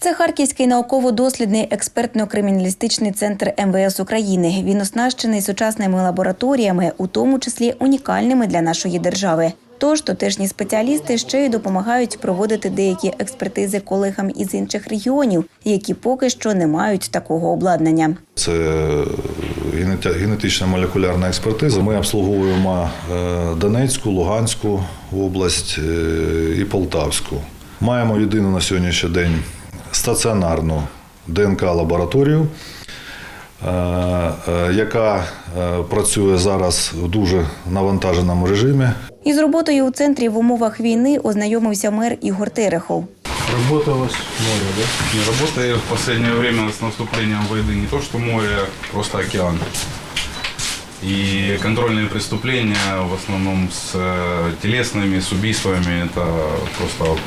Це Харківський науково-дослідний експертно-криміналістичний центр МВС України. Він оснащений сучасними лабораторіями, у тому числі унікальними для нашої держави. Тож тутешні спеціалісти ще й допомагають проводити деякі експертизи колегам із інших регіонів, які поки що не мають такого обладнання. Це генетична молекулярна експертиза. Ми обслуговуємо е, Донецьку, Луганську область е, і Полтавську. Маємо єдину на сьогоднішній день стаціонарну ДНК-лабораторію, е, е, яка е, працює зараз в дуже навантаженому режимі. Із роботою у центрі в умовах війни ознайомився мер Ігор Терехов. Работалось море, да? Не работая в последнее время с наступлением войны не то что море, просто океан. И контрольные преступления в основном с э, телесными, с убийствами, это просто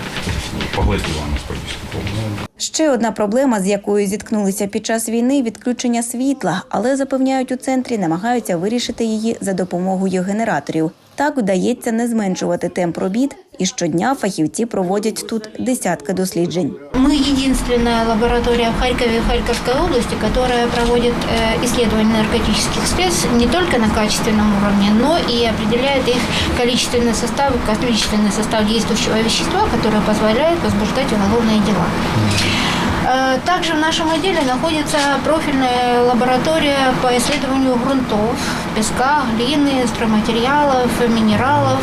поглотило нас практически полностью. Ще одна проблема, з якою зіткнулися під час війни відключення світла, але запевняють у центрі, намагаються вирішити її за допомогою генераторів. Так вдається не зменшувати темп робіт, і щодня фахівці проводять тут десятки досліджень. Мы единственная лаборатория в Харькове и Харьковской области, которая проводит э, исследования наркотических средств не только на качественном уровне, но и определяет их количественный состав, количественный состав действующего вещества, которое позволяет возбуждать уголовные дела. Э, Также в нашем отделе находится профильная лаборатория по исследованию грунтов, песка, глины, стройматериалов, минералов,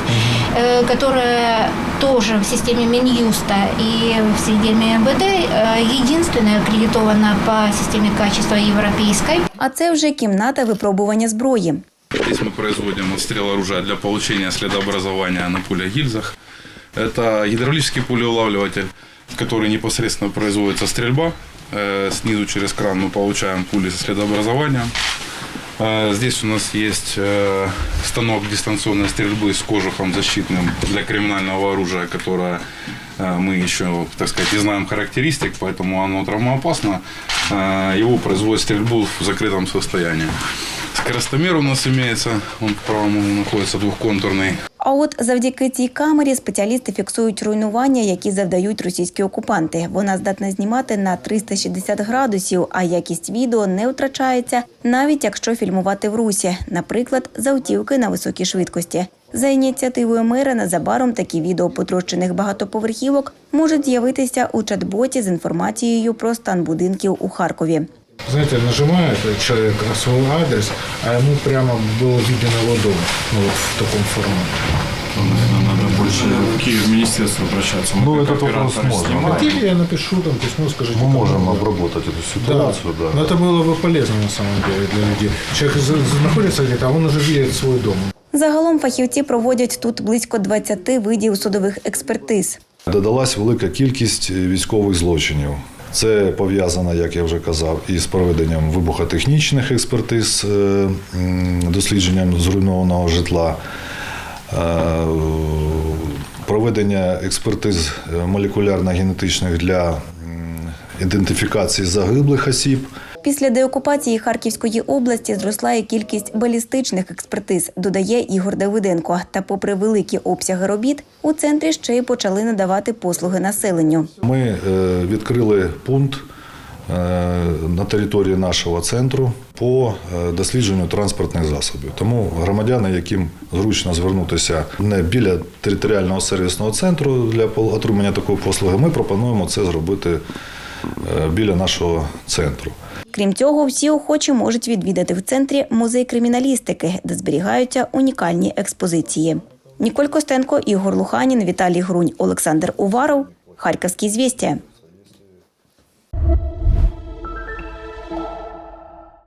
э, которая тоже в системе Минюста и в системе МВД э, единственная аккредитована по системе качества европейской. А це вже кімната випробування зброї. Здесь мы производим отстрел оружия для получения следообразования на пулях-гильзах. Это гидравлический пулеулавливатель, в который непосредственно производится стрельба. Э, Снизу через кран мы получаем пули со следообразованием. Э, Здесь у нас есть э, станок дистанционной стрельбы с кожухом защитным для криминального оружия, которое мы еще, так сказать, не знаем характеристик, поэтому оно травмоопасно. Его производят стрельбу в закрытом состоянии. Скоростомер у нас имеется, он по правому находится двухконтурный. А от завдяки цій камері спеціалісти фіксують руйнування, які завдають російські окупанти. Вона здатна знімати на 360 градусів, а якість відео не втрачається, навіть якщо фільмувати в русі, наприклад, з автівки на високій швидкості. За ініціативою мера незабаром такі відео потрощених багатоповерхівок можуть з'явитися у чат-боті з інформацією про стан будинків у Харкові Знаете, нажимает человек на свой адрес, а ему прямо было виден его дом. Ну, вот в таком формате. Наверное, надо больше в Киев в министерство обращаться. Мы Ну, как этот вопрос операторы можно, снимаем. Хотели, я напишу там письмо, скажите. Ми кому можемо надо. обробити цю Да, ситуацію. Да. но это было бы полезно на самом деле для людей. Человек за- находится где-то, а он уже видит свой дом. Загалом фахівці проводять тут близько 20 видів судових експертиз. Додалась велика кількість військових злочинів. Це пов'язано, як я вже казав, із проведенням вибухотехнічних експертиз, е, дослідженням зруйнованого житла, е, проведення експертиз е, молекулярно-генетичних для ідентифікації загиблих осіб. Після деокупації Харківської області зросла і кількість балістичних експертиз, додає Ігор Давиденко. Та, попри великі обсяги робіт, у центрі ще й почали надавати послуги населенню. Ми е, відкрили пункт е, на території нашого центру по е, дослідженню транспортних засобів. Тому громадяни, яким зручно звернутися не біля територіального сервісного центру для отримання такої послуги, ми пропонуємо це зробити біля нашого центру. Крім цього, всі охочі можуть відвідати в центрі музей криміналістики, де зберігаються унікальні експозиції. Ніколь Костенко, Ігор Луханін, Віталій Грунь, Олександр Уваров. Харківські звістя.